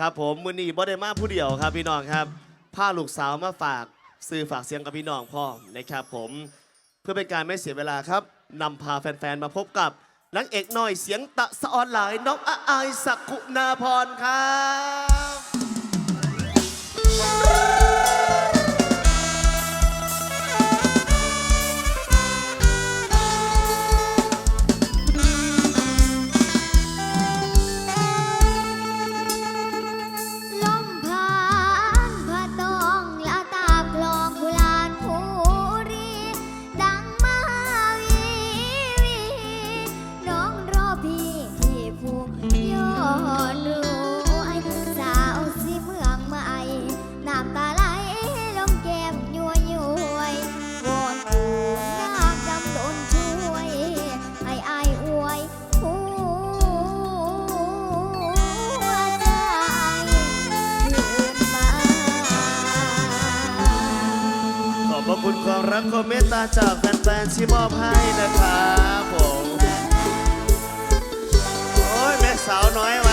ครับผมมือนีบ่ได้มาผู้เดียวครับพี่น้องครับพาลูกสาวมาฝากสื่อฝากเสียงกับพี่น้องพ่อนะครับผมเพื่อเป็นการไม่เสียเวลาครับนำพาแฟนๆมาพบกับนางเอกน้อยเสียงตะสะออนหลายน้องอาอายสักคุณาพรครับ ความรักความเมตตาจากแฟนๆที่มอบให้นะครับผม โอ้ยแม่สาวน้อย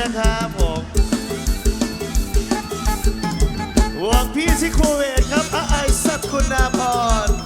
นะครับผมหวังพี่ที่โคเวตครับอายอซักคุณาพร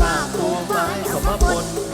ข้าตัวไม้เข้ามาบน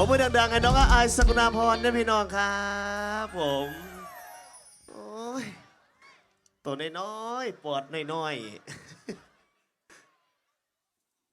ผมมือดังๆไอ้น้องอายสกุณาพรเนี่ยพี่น้องครับผมโอ้ยตัวน้อยๆปวดน้อยๆ